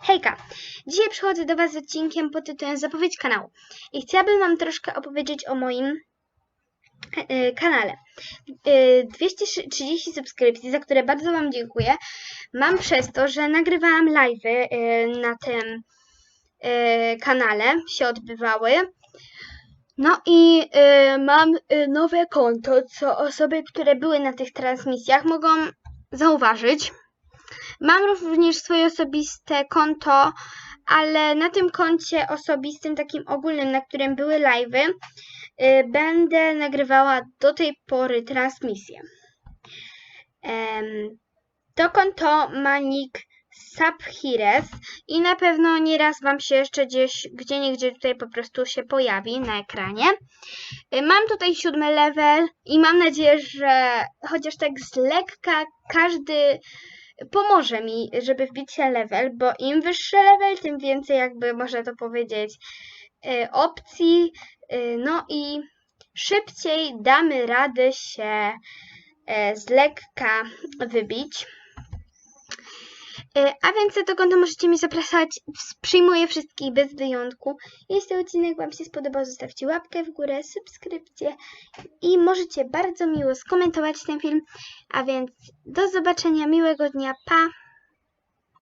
Hejka! Dzisiaj przychodzę do Was z odcinkiem pod tytułem Zapowiedź kanału. I chciałabym Wam troszkę opowiedzieć o moim e, kanale. E, 230 subskrypcji, za które bardzo Wam dziękuję. Mam przez to, że nagrywałam live'y e, na tym e, kanale, się odbywały. No i e, mam e, nowe konto, co osoby, które były na tych transmisjach mogą zauważyć. Mam również swoje osobiste konto, ale na tym koncie osobistym, takim ogólnym, na którym były live'y, y, będę nagrywała do tej pory transmisję. To konto ma nick Subhires i na pewno nieraz Wam się jeszcze gdzieś, gdzie niegdzie tutaj po prostu się pojawi na ekranie. Y, Mam tutaj siódmy level i mam nadzieję, że chociaż tak z lekka każdy pomoże mi, żeby wbić się level, bo im wyższy level, tym więcej jakby można to powiedzieć y, opcji, y, no i szybciej damy radę się y, z lekka wybić. Y, A więc za to konto możecie mi zapraszać. Przyjmuję wszystkich bez wyjątku. Jeśli odcinek Wam się spodobał, zostawcie łapkę w górę, subskrypcję i możecie bardzo miło skomentować ten film. A więc do zobaczenia, miłego dnia, pa!